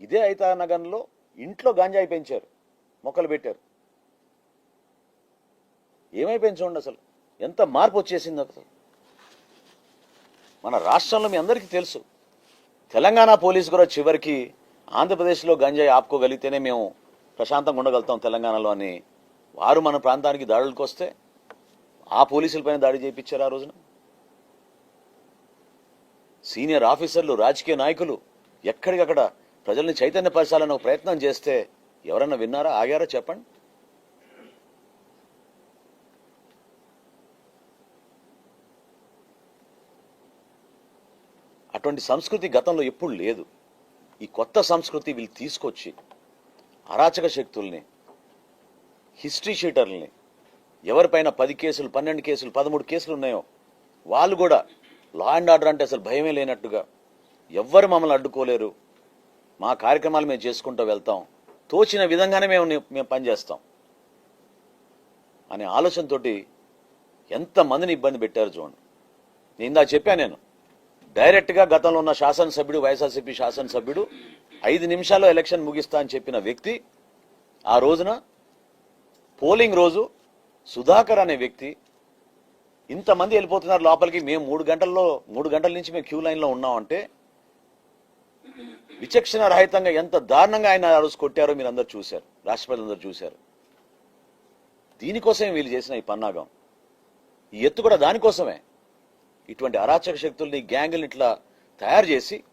ఇదే అయితా నగరంలో ఇంట్లో గాంజాయి పెంచారు మొక్కలు పెట్టారు. ఏమైపోయింది చూడండి అసలు? ఎంత మార్పు వచ్చేసింది అసలు? మన రాష్ట్రంలో మీ అందరికీ తెలుసు. తెలంగాణ పోలీసు కూడా చివరికి ఆంధ్రప్రదేశ్లో గంజాయి ఆపుకోగలిగితేనే మేము ప్రశాంతంగా ఉండగలుగుతాం తెలంగాణలో అని వారు మన ప్రాంతానికి దాడులకు వస్తే ఆ పోలీసులపైన దాడి చేయించారు ఆ రోజున. సీనియర్ ఆఫీసర్లు రాజకీయ నాయకులు ఎక్కడికక్కడ ప్రజల్ని చైతన్యపరచాలని ఒక ప్రయత్నం చేస్తే ఎవరన్నా విన్నారా ఆగారా చెప్పండి. అటువంటి సంస్కృతి గతంలో ఎప్పుడు లేదు. ఈ కొత్త సంస్కృతి వీళ్ళు తీసుకొచ్చి అరాచక శక్తుల్ని హిస్టరీ షీటర్లని ఎవరిపైన పది కేసులు పన్నెండు కేసులు పదమూడు కేసులు ఉన్నాయో వాళ్ళు కూడా లా అండ్ ఆర్డర్ అంటే అసలు భయమే లేనట్టుగా ఎవ్వరు మమ్మల్ని అడ్డుకోలేరు. మా కార్యక్రమాలు మేము చేసుకుంటూ వెళ్తాం. తోచిన విధంగానే మేము మేము పనిచేస్తాం. అనే ఆలోచనతో ఎంతమందిని ఇబ్బంది పెట్టారు చూడండి. నేను ఇందా చెప్పాను నేను డైరెక్ట్గా గతంలో ఉన్న శాసనసభ్యుడు వైఎస్ఆర్సీపీ శాసనసభ్యుడు ఐదు నిమిషాల్లో ఎలక్షన్ ముగిస్తా అని చెప్పిన వ్యక్తి ఆ రోజున పోలింగ్ రోజు సుధాకర్ అనే వ్యక్తి ఇంతమంది వెళ్ళిపోతున్నారు లోపలికి మేము మూడు గంటల్లో మూడు గంటల నుంచి మేము క్యూ లైన్లో ఉన్నామంటే విచక్షణ రహితంగా ఎంత దారుణంగా ఆయన ఆ రోజు కొట్టారో మీరు అందరు చూశారు. రాష్ట్రపతి అందరు చూశారు. దీనికోసమే వీళ్ళు చేసిన ఈ పన్నాగం. ఈ ఎత్తు కూడా దానికోసమే. ఇటువంటి అరాచక శక్తుల్ని గ్యాంగుల్ని ఇట్లా తయారు చేసి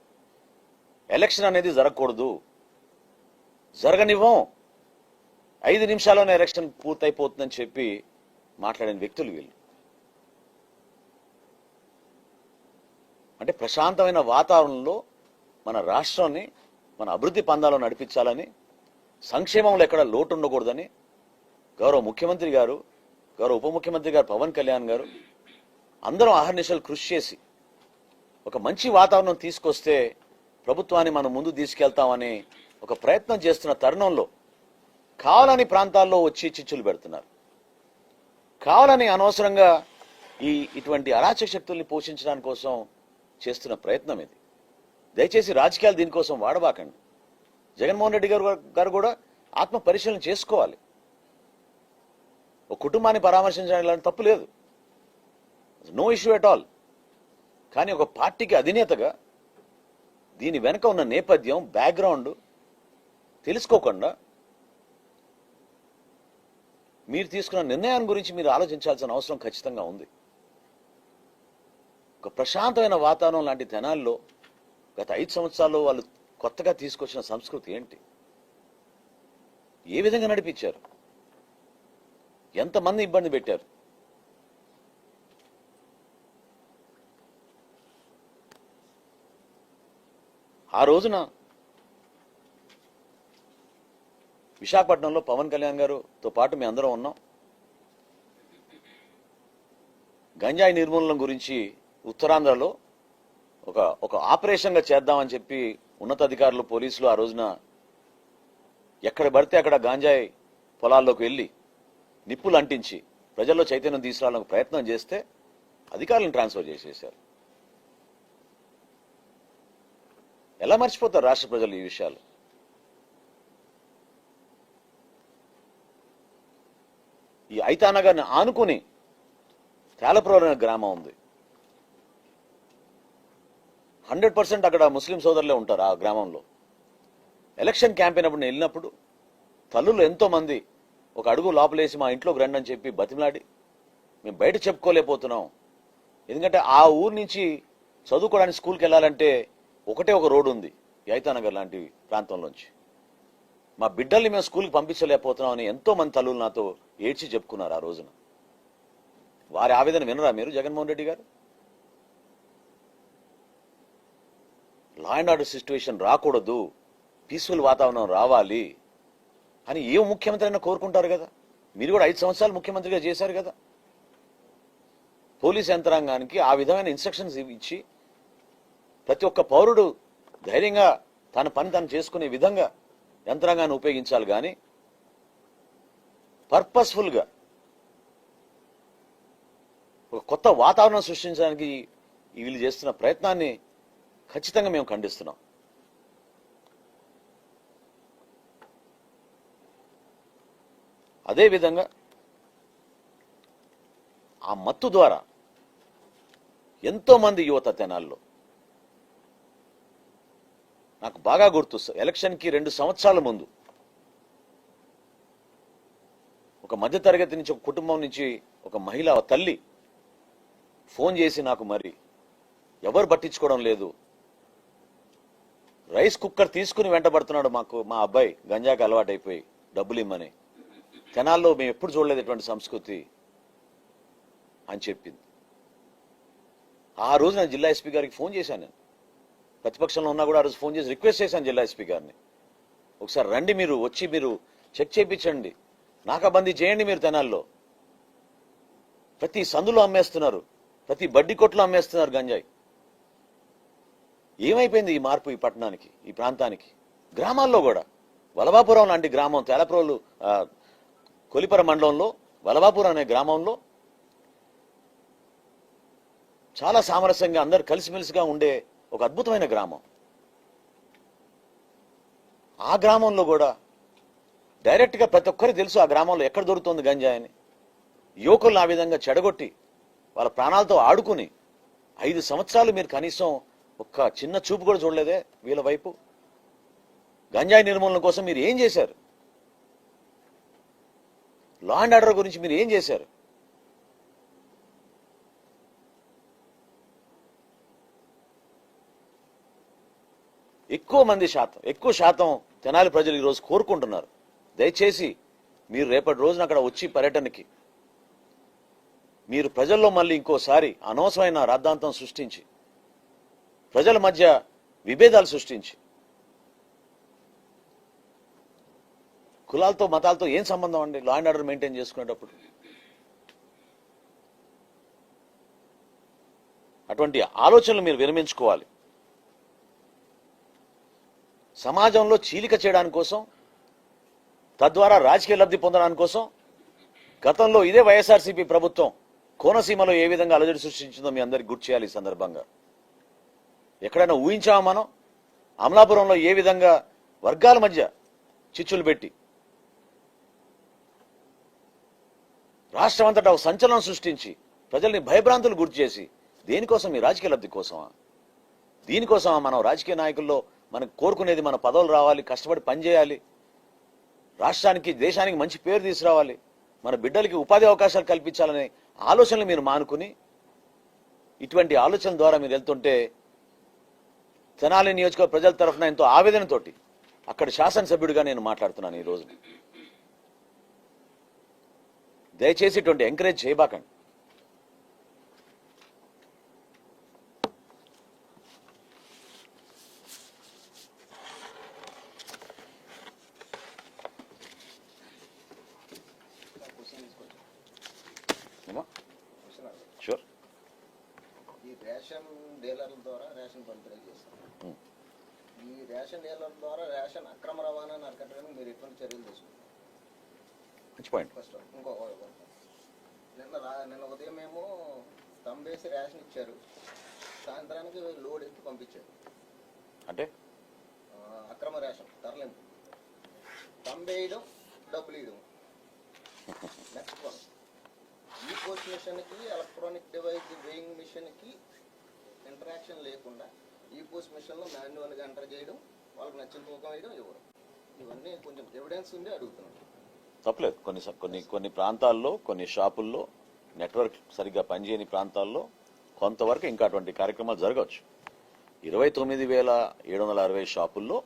ఎలక్షన్ అనేది జరగకూడదు. జరగనివ్వం. ఐదు నిమిషాల్లోనే ఎలక్షన్ పూర్తయిపోతుందని చెప్పి మాట్లాడిన వ్యక్తులు వీళ్ళు. అంటే ప్రశాంతమైన వాతావరణంలో మన రాష్ట్రాన్ని మన అభివృద్ధి పందాలో నడిపించాలని సంక్షేమంలో ఎక్కడ లోటు ఉండకూడదని గౌరవ ముఖ్యమంత్రి గారు గౌరవ ఉప ముఖ్యమంత్రి గారు పవన్ కళ్యాణ్ గారు అందరం అహర్నిశలు కృషి చేసి ఒక మంచి వాతావరణం తీసుకొస్తే ప్రభుత్వాన్ని మనం ముందు తీసుకెళ్తామని ఒక ప్రయత్నం చేస్తున్న తరుణంలో కావాలని ప్రాంతాల్లో వచ్చి చిచ్చులు పెడుతున్నారు. కావాలని అనవసరంగా ఈ ఇటువంటి అరాచక శక్తుల్ని పోషించడానికి కోసం చేస్తున్న ప్రయత్నం ఇది. దయచేసి రాజకీయాలు దీనికోసం వాడబాకండి. జగన్మోహన్ రెడ్డి గారు గారు కూడా ఆత్మ పరిశీలన చేసుకోవాలి. ఒక కుటుంబాన్ని పరామర్శించడం తప్పు లేదు. No issue at all. కానీ ఒక పార్టీకి అధినేతగా దీని వెనక ఉన్న నేపథ్యం బ్యాక్గ్రౌండ్ తెలుసుకోకుండా మీరు తీసుకున్న నిర్ణయాన్ని గురించి మీరు ఆలోచించాల్సిన అవసరం ఖచ్చితంగా ఉంది. ఒక ప్రశాంతమైన వాతావరణం లాంటి తెనాల్లో గత ఐదు సంవత్సరాల్లో వాళ్ళు కొత్తగా తీసుకొచ్చిన సంస్కృతి ఏంటి? ఏ విధంగా నడిపించారు? ఎంతమంది ఇబ్బంది పెట్టారు? ఆ రోజున విశాఖపట్నంలో పవన్ కళ్యాణ్ గారుతో పాటు మేము అందరం ఉన్నాం. గంజాయి నిర్మూలన గురించి ఉత్తరాంధ్రలో ఒక ఒక ఆపరేషన్గా చేద్దామని చెప్పి ఉన్నతాధికారులు పోలీసులు ఆ రోజున ఎక్కడ పడితే అక్కడ గాంజాయి పొలాల్లోకి వెళ్ళి నిప్పులు అంటించి ప్రజల్లో చైతన్యం తీసుకురావాలని ప్రయత్నం చేస్తే అధికారులను ట్రాన్స్ఫర్ చేసేసారు ఎలా మర్చిపోతారు రాష్ట్ర ప్రజలు ఈ విషయాలు? ఈ ఐతానగర్ని ఆనుకుని తేలపురం అనే గ్రామం ఉంది. హండ్రెడ్ పర్సెంట్ అక్కడ ముస్లిం సోదరులే ఉంటారు ఆ గ్రామంలో. ఎలక్షన్ క్యాంపెయిన్ అప్పుడు నేను వెళ్ళినప్పుడు తల్లులు ఎంతోమంది ఒక అడుగు లోపలేసి మా ఇంట్లోకి రండి అని చెప్పి బతిమలాడి మేము బయట చెప్పుకోలేకపోతున్నాం. ఎందుకంటే ఆ ఊరు నుంచి చదువుకోవడానికి స్కూల్కి వెళ్ళాలంటే ఒకటే ఒక రోడ్డు ఉంది యైతానగర్ లాంటి ప్రాంతంలోంచి. మా బిడ్డల్ని మేము స్కూల్కి పంపించలేకపోతున్నాం అని ఎంతోమంది తల్లులు నాతో ఏడ్చి చెప్పుకున్నారు ఆ రోజున. వారి ఆవేదన వినరా మీరు జగన్మోహన్ రెడ్డి గారు? లా అండ్ ఆర్డర్ సిచ్యువేషన్ రాకూడదు. పీస్ఫుల్ వాతావరణం రావాలి అని ఏ ముఖ్యమంత్రి అయినా కోరుకుంటారు కదా. మీరు కూడా ఐదు సంవత్సరాలు ముఖ్యమంత్రిగా చేశారు కదా. పోలీస్ యంత్రాంగానికి ఆ విధమైన ఇన్స్ట్రక్షన్స్ ఇచ్చి ప్రతి ఒక్క పౌరుడు ధైర్యంగా తన పని తను చేసుకునే విధంగా యంత్రాంగాన్ని ఉపయోగించాలి కానీ పర్పస్ఫుల్గా ఒక కొత్త వాతావరణం సృష్టించడానికి వీళ్ళు చేస్తున్న ప్రయత్నాన్ని ఖచ్చితంగా మేము ఖండిస్తున్నాం. అదేవిధంగా ఆ మత్తు ద్వారా ఎంతోమంది యువత తెనాల్లో నాకు బాగా గుర్తు ఎలక్షన్కి రెండు సంవత్సరాల ముందు ఒక మధ్యతరగతి నుంచి ఒక కుటుంబం నుంచి ఒక మహిళ తల్లి ఫోన్ చేసి నాకు మరి ఎవరు పట్టించుకోవడం లేదు రైస్ కుక్కర్ తీసుకుని వెంటబడుతున్నాడు మాకు మా అబ్బాయి. గంజాకి అలవాటైపోయి డబ్బులు ఇమ్మని. తెనాల్లో మేము ఎప్పుడు చూడలేదు ఇటువంటి సంస్కృతి అని చెప్పింది. ఆ రోజు నేను జిల్లా ఎస్పీ గారికి ఫోన్ చేశాను నేను. ప్రతిపక్షంలో ఉన్నా కూడా ఆ రోజు ఫోన్ చేసి రిక్వెస్ట్ చేశాను జిల్లా ఎస్పీ గారిని. ఒకసారి రండి మీరు వచ్చి మీరు చెక్ చేయించండి. నాకాబందీ చేయండి మీరు తెనాల్లో. ప్రతి సందులో అమ్మేస్తున్నారు. ప్రతి బడ్డీ కొట్లో అమ్మేస్తున్నారు గంజాయి. ఏమైపోయింది ఈ మార్పు ఈ పట్టణానికి ఈ ప్రాంతానికి? గ్రామాల్లో కూడా. వలభాపురం లాంటి గ్రామం తేలప్రోలు కొలిపర మండలంలో వలభాపురం అనే గ్రామంలో చాలా సామరస్యంగా అందరు కలిసిమెలిసిగా ఉండే ఒక అద్భుతమైన గ్రామం. ఆ గ్రామంలో కూడా డైరెక్ట్గా ప్రతి ఒక్కరికి తెలుసు ఆ గ్రామంలో ఎక్కడ దొరుకుతుంది గంజాయని యువకులను ఆ విధంగా చెడగొట్టి వాళ్ళ ప్రాణాలతో ఆడుకుని ఐదు సంవత్సరాలు మీరు కనీసం ఒక్క చిన్న చూపు కూడా చూడలేదే వీళ్ళ వైపు. గంజాయి నిర్మూలన కోసం మీరు ఏం చేశారు? లా అండ్ ఆర్డర్ గురించి మీరు ఏం చేశారు? ఎక్కువ మంది శాతం ఎక్కువ శాతం తెనాలి ప్రజలు ఈరోజు కోరుకుంటున్నారు. దయచేసి మీరు రేపటి రోజున అక్కడ వచ్చి పర్యటనకి మీరు ప్రజల్లో మళ్ళీ ఇంకోసారి అనవసరమైన రాద్ధాంతం సృష్టించి ప్రజల మధ్య విభేదాలు సృష్టించి కులాలతో మతాలతో ఏం సంబంధం అండి? లా అండ్ ఆర్డర్ మెయింటైన్ చేసుకునేటప్పుడు. అటువంటి ఆలోచనలు మీరు విరమించుకోవాలి. సమాజంలో చీలిక చేయడానికి కోసం తద్వారా రాజకీయ లబ్ధి పొందడానికి కోసం గతంలో ఇదే వైఎస్ఆర్సీపీ ప్రభుత్వం కోనసీమలో ఏ విధంగా అలజడి సృష్టించిందో మీ అందరికి గుర్తు చేయాలి ఈ సందర్భంగా. ఎక్కడైనా ఊహించామా మనం? అమలాపురంలో ఏ విధంగా వర్గాల మధ్య చిచ్చులు పెట్టి రాష్ట్రం అంతటా ఒక సంచలనం సృష్టించి ప్రజల్ని భయభ్రాంతులు గుర్తు చేసి దేనికోసం ఈ రాజకీయ లబ్ధి కోసమా? దీనికోసమా మనం రాజకీయ నాయకుల్లో మనకు కోరుకునేది మన పదవులు రావాలి కష్టపడి పనిచేయాలి రాష్ట్రానికి దేశానికి మంచి పేరు తీసుకురావాలి మన బిడ్డలకి ఉపాధి అవకాశాలు కల్పించాలనే ఆలోచనలు మీరు మానుకుని ఇటువంటి ఆలోచనల ద్వారా మీరు వెళ్తుంటే తెనాలి నియోజకవర్గ ప్రజల తరఫున ఎంతో ఆవేదనతోటి అక్కడ శాసనసభ్యుడిగా నేను మాట్లాడుతున్నాను ఈ రోజు. దయచేసి ఇటువంటి ఎంకరేజ్ చేయబాకండి. Sure. ఈ రేషన్ డీలర్ల ద్వారా రేషన్ పంపిణీ చేస్తారు ఈ రేషన్ డీలర్ల ద్వారా రేషన్ అక్రమ రవాణాను అరికట్టడానికి మీరు ఎటువంటి చర్యలు తీసుకుంటారు? ఫస్ట్ ఇంకో నిన్న నిన్న ఉదయం మేము తంబేసి రేషన్ ఇచ్చారు. సాయంత్రానికి లోడ్ ఎత్తి పంపించారు. అంటే? అక్రమ రేషన్ తరలింపు. తంబేయడం డబ్బులు ఇవ్వడం. నెక్స్ట్ మిషన్కి ఎలక్ట్రానిక్ డివైస్ వేయింగ్ మిషన్కి ఇంటరాక్షన్ లేకుండా ఈ పోస్ట్ మిషన్లో మాన్యువల్గా ఎంటర్ చేయడం వాళ్ళకి నచ్చిన తూకం వేయడం ఇవ్వడం ఇవన్నీ కొంచెం ఎవిడెన్స్ ఉంది అడుగుతున్నాను తప్పలేదు. కొన్ని స- కొన్ని కొన్ని ప్రాంతాల్లో కొన్ని షాపుల్లో నెట్వర్క్ సరిగ్గా పనిచేయని ప్రాంతాల్లో కొంతవరకు ఇంకా అటువంటి కార్యక్రమాలు జరగవచ్చు. ఇరవై తొమ్మిది వేల ఏడు వందల అరవై షాపుల్లో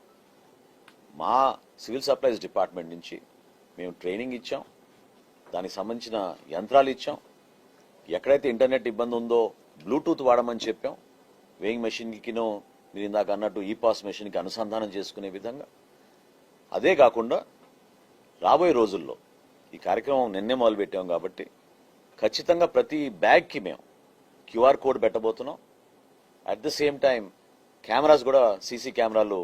మా సివిల్ సప్లైస్ డిపార్ట్మెంట్ నుంచి మేము ట్రైనింగ్ ఇచ్చాం. దానికి సంబంధించిన యంత్రాలు ఇచ్చాం. ఎక్కడైతే ఇంటర్నెట్ ఇబ్బంది ఉందో బ్లూటూత్ వాడమని చెప్పాం. వేయింగ్ మెషిన్కినో మీరు ఇందాక అన్నట్టు ఈ పాస్ మెషిన్కి అనుసంధానం చేసుకునే విధంగా. అదే కాకుండా రాబోయే రోజుల్లో ఈ కార్యక్రమం నిన్నే మొదలు పెట్టాం కాబట్టి ఖచ్చితంగా ప్రతి బ్యాగ్కి మేము QR code పెట్టబోతున్నాం. At the same time cameras కూడా సీసీ కెమెరాలు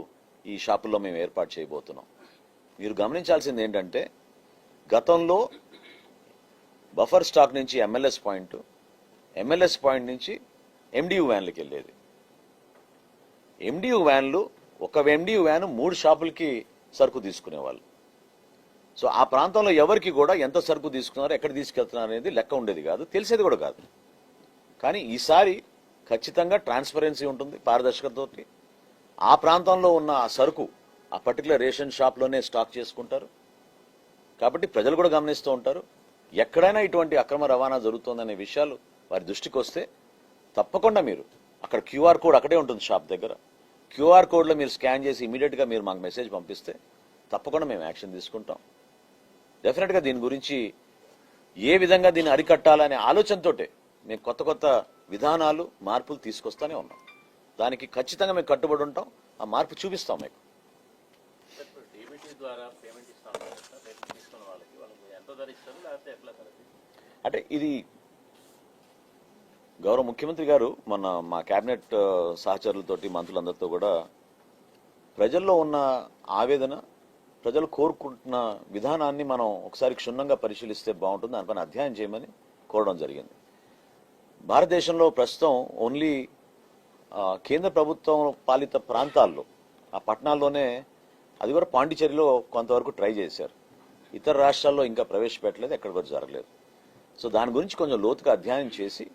ఈ షాపుల్లో మేము ఏర్పాటు చేయబోతున్నాం. మీరు గమనించాల్సింది ఏంటంటే గతంలో బఫర్ స్టాక్ నుంచి ఎంఎల్ఎస్ పాయింట్ ఎంఎల్ఎస్ పాయింట్ నుంచి ఎండియు వ్యాన్లకి వెళ్ళేది. ఎండియు వ్యాన్లు ఒక ఎండియు వ్యాన్ మూడు షాపులకి సరుకు తీసుకునేవాళ్ళు. సో ఆ ప్రాంతంలో ఎవరికి కూడా ఎంత సరుకు తీసుకున్నారు ఎక్కడ తీసుకెళ్తున్నారు అనేది లెక్క ఉండేది కాదు తెలిసేది కూడా కాదు. కానీ ఈసారి ఖచ్చితంగా ట్రాన్స్పరెన్సీ ఉంటుంది పారదర్శకతతోటి. ఆ ప్రాంతంలో ఉన్న ఆ సరుకు ఆ పర్టికులర్ రేషన్ షాప్లోనే స్టాక్ చేసుకుంటారు. కాబట్టి ప్రజలు కూడా గమనిస్తూ ఉంటారు. ఎక్కడైనా ఇటువంటి అక్రమ రవాణా జరుగుతుందనే విషయాలు వారి దృష్టికి వస్తే తప్పకుండా మీరు అక్కడ క్యూఆర్ కోడ్ అక్కడే ఉంటుంది షాప్ దగ్గర. క్యూఆర్ కోడ్లో మీరు స్కాన్ చేసి ఇమీడియట్గా మీరు మాకు మెసేజ్ పంపిస్తే తప్పకుండా మేము యాక్షన్ తీసుకుంటాం. డెఫినెట్గా దీని గురించి ఏ విధంగా దీన్ని అరికట్టాలనే ఆలోచనతోటే మేము కొత్త కొత్త విధానాలు మార్పులు తీసుకొస్తానే ఉన్నాం. దానికి ఖచ్చితంగా మేము కట్టుబడి ఉంటాం. ఆ మార్పు చూపిస్తాం మీకు. ద్వారా పేమెంట్ తీసుకున్న వాళ్ళకి. వాళ్ళకి ఎంత ధర ఇస్తారు లేకపోతే ఎట్లా అంటే ఇది గౌరవ ముఖ్యమంత్రి గారు మన మా కేబినెట్ సహచరులతోటి మంత్రులందరితో కూడా ప్రజల్లో ఉన్న ఆవేదన ప్రజలు కోరుకుంటున్న విధానాన్ని మనం ఒకసారి క్షుణ్ణంగా పరిశీలిస్తే బాగుంటుంది. దానిపైన అధ్యయనం చేయమని కోరడం జరిగింది. భారతదేశంలో ప్రస్తుతం ఓన్లీ కేంద్ర ప్రభుత్వం పాలిత ప్రాంతాల్లో ఆ పట్టణాల్లోనే అది కూడా పాండిచేరిలో కొంతవరకు ట్రై చేశారు. ఇతర రాష్ట్రాల్లో ఇంకా ప్రవేశపెట్టలేదు ఎక్కడ కూడా జరగలేదు. సో దాని గురించి కొంచెం లోతుగా అధ్యయనం చేసి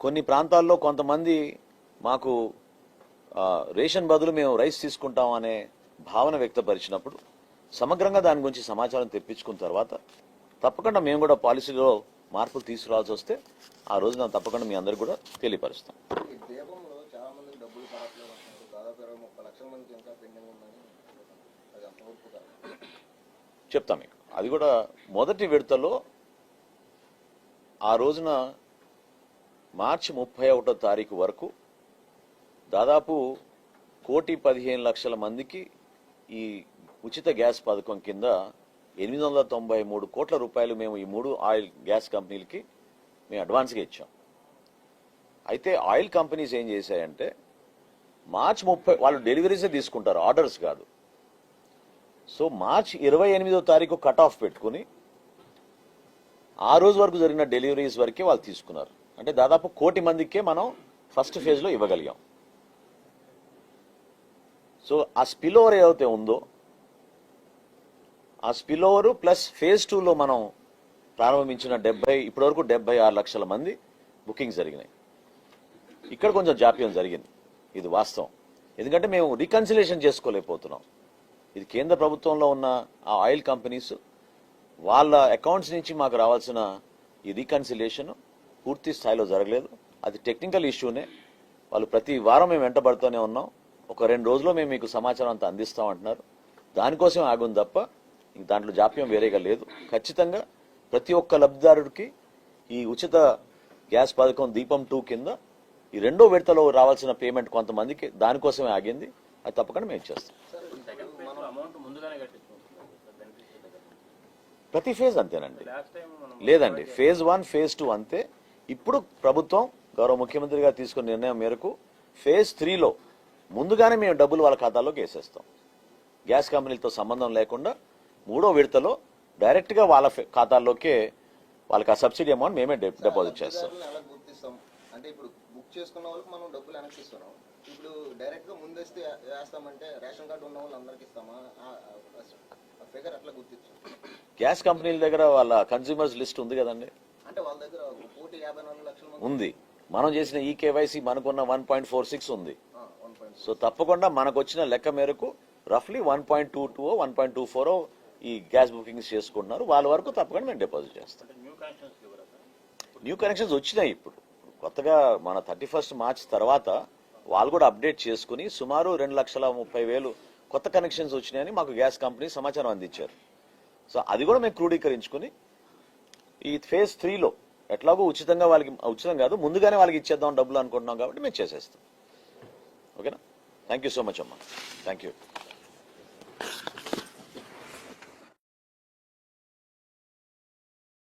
కొన్ని ప్రాంతాల్లో కొంతమంది మాకు రేషన్ బదులు మేము రైస్ తీసుకుంటాం అనే భావన వ్యక్తపరిచినప్పుడు సమగ్రంగా దాని గురించి సమాచారం తెప్పించుకున్న తర్వాత తప్పకుండా మేము కూడా పాలసీలో మార్పులు తీసుకురావాల్సి వస్తే ఆ రోజున తప్పకుండా మీ అందరికి కూడా తెలియపరుస్తాం. చెప్తా మీకు. అది కూడా మొదటి విడతలో ఆ రోజున మార్చి ముప్పై ఒకటో తారీఖు వరకు దాదాపు కోటి పదిహేను లక్షల మందికి ఈ ఉచిత గ్యాస్ పథకం కింద ఎనిమిది వందల తొంభై మూడు కోట్ల రూపాయలు మేము ఈ మూడు ఆయిల్ గ్యాస్ కంపెనీలకి మేము అడ్వాన్స్గా ఇచ్చాం. అయితే ఆయిల్ కంపెనీస్ ఏం చేశాయంటే మార్చి ముప్పై వాళ్ళు డెలివరీసే తీసుకుంటారు ఆర్డర్స్ కాదు. సో మార్చ్ ఇరవై ఎనిమిదో తారీఖు కట్ ఆఫ్ పెట్టుకుని ఆ రోజు వరకు జరిగిన డెలివరీస్ వరకే వాళ్ళు తీసుకున్నారు. అంటే దాదాపు కోటి మందికే మనం ఫస్ట్ ఫేజ్లో ఇవ్వగలిగాం. సో ఆ స్పిల్ ఓవర్ ఏదైతే ఉందో ఆ స్పిల్ ఓవర్ ప్లస్ ఫేజ్ టూలో మనం ప్రారంభించిన డెబ్బై ఇప్పటివరకు డెబ్బై ఆరు లక్షల మంది బుకింగ్ జరిగినాయి. ఇక్కడ కొంచెం జాప్యం జరిగింది. ఇది వాస్తవం. ఎందుకంటే మేము రికన్సిలేషన్ చేసుకోలేకపోతున్నాం. ఇది కేంద్ర ప్రభుత్వంలో ఉన్న ఆ ఆయిల్ కంపెనీస్ వాళ్ళ అకౌంట్స్ నుంచి మాకు రావాల్సిన ఈ రీకన్సిలేషన్ పూర్తి స్థాయిలో జరగలేదు. అది టెక్నికల్ ఇష్యూనే. వాళ్ళు ప్రతి వారం మేము వెంటబడుతూనే ఉన్నాం. ఒక రెండు రోజుల్లో మేము మీకు సమాచారం అంతా అందిస్తాం అంటున్నారు దానికోసం ఆగుంది తప్ప ఇంక దాంట్లో జాప్యం వేరేగా లేదు. ఖచ్చితంగా ప్రతి ఒక్క లబ్ధిదారుడికి ఈ ఉచిత గ్యాస్ పథకం దీపం టూ కింద ఈ రెండో విడతలో రావాల్సిన పేమెంట్ కొంతమందికి దానికోసమే ఆగింది. అది తప్పకుండా మేము చేస్తాం. అమౌంట్ ముందుగానే ప్రతి ఫేజ్ అంతేనండి లేదండి ఫేజ్ వన్ ఫేజ్ టూ అంతే ఇప్పుడు ప్రభుత్వం గౌరవ ముఖ్యమంత్రి గారు తీసుకున్న నిర్ణయం మేరకు ఫేజ్ త్రీలో ముందుగానే మేము డబ్బులు వాళ్ళ ఖాతాలోకి వేసేస్తాం గ్యాస్ కంపెనీలతో సంబంధం లేకుండా మూడో విడతలో డైరెక్ట్గా వాళ్ళ ఖాతాల్లోకే వాళ్ళకి ఆ సబ్సిడీ అమౌంట్ మేమే డిపాజిట్ చేస్తాం అంటే ఇప్పుడు బుక్ చేసుకున్న వాళ్ళకి మనం డబ్బులు వెనక్కి ఇస్తున్నాం ఇప్పుడు డైరెక్ట్గా ముందేస్తే వేస్తామంటే రేషన్ కార్డు ఉన్న వాళ్ళు అందరికి ఇస్తామా? ఫిగర్ అట్లా గుర్తించాం? గ్యాస్ కంపెనీల దగ్గర వాళ్ళ కన్స్యూమర్స్ లిస్ట్ ఉంది కదండి? అంటే వాళ్ళ దగ్గర కోటి యాభై నాలుగు లక్షల ఉంది. మనం చేసిన ఈ కేవైసీ మనకున్న వన్ పాయింట్ ఫోర్ సిక్స్ ఉంది. సో తప్పకుండా మనకు వచ్చిన లెక్క మేరకు రఫ్లీ one point two two one point two four ఈ గ్యాస్ బుకింగ్స్ చేసుకుంటున్నారు. వాళ్ళ వరకు తప్పకుండా మేము డిపాజిట్ చేస్తాం. న్యూ కనెక్షన్స్ వచ్చినాయి ఇప్పుడు. కొత్తగా మన థర్టీ ఫస్ట్ మార్చ్ తర్వాత వాళ్ళు కూడా అప్డేట్ చేసుకుని సుమారు రెండు లక్షల ముప్పై వేలు కొత్త కనెక్షన్స్ వచ్చినాయని మాకు గ్యాస్ కంపెనీ సమాచారం అందించారు. సో అది కూడా మేము క్రోడీకరించుకుని ఈ ఫేజ్ త్రీలో ఎట్లాగో ఉచితంగా వాళ్ళకి ఉచితం కాదు ముందుగానే వాళ్ళకి ఇచ్చేద్దాం డబ్బులు అనుకుంటున్నాం కాబట్టి మేము చేసేస్తాం. ఓకేనా? థ్యాంక్ యూ సో మచ్ అమ్మా. Thank you